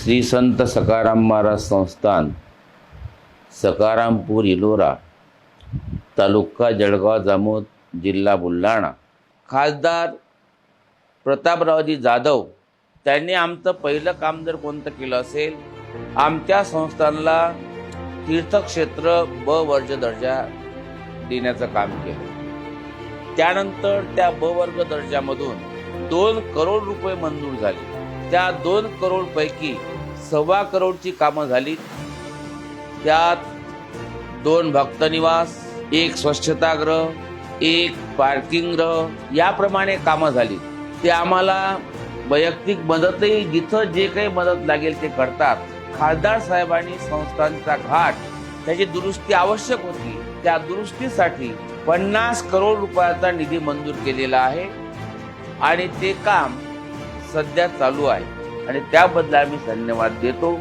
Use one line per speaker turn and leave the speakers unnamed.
श्री संत सकाराम महाराज संस्थान सकारामपूर इलोरा तालुका जळगाव जामोद जिल्हा बुलढाणा. खासदार प्रतापरावजी जाधव त्यांनी आमचं पहिलं काम जर कोणतं केलं असेल आमच्या संस्थानला तीर्थक्षेत्र ब वर्ग दर्जा देण्याचं काम केलं. त्यानंतर त्या ब वर्ग दर्जामधून दोन करोड रुपये मंजूर झाले. त्या दोन करोडपैकी सव्वा करोडची कामं झाली. त्यात दोन भक्तनिवास एक स्वच्छतागृह एक पार्किंग ग्रह याप्रमाणे कामं झाली. ते आम्हाला वैयक्तिक मदतही जिथं जे काही मदत लागेल ते करतात. खासदार साहेबांनी संस्थांचा घाट त्याची दुरुस्ती आवश्यक होती. त्या दुरुस्तीसाठी पन्नास करोड रुपयाचा निधी मंजूर केलेला आहे. आणि ते काम सध्या चालू आहे. आणि त्याबद्दल आम्ही धन्यवाद देतो.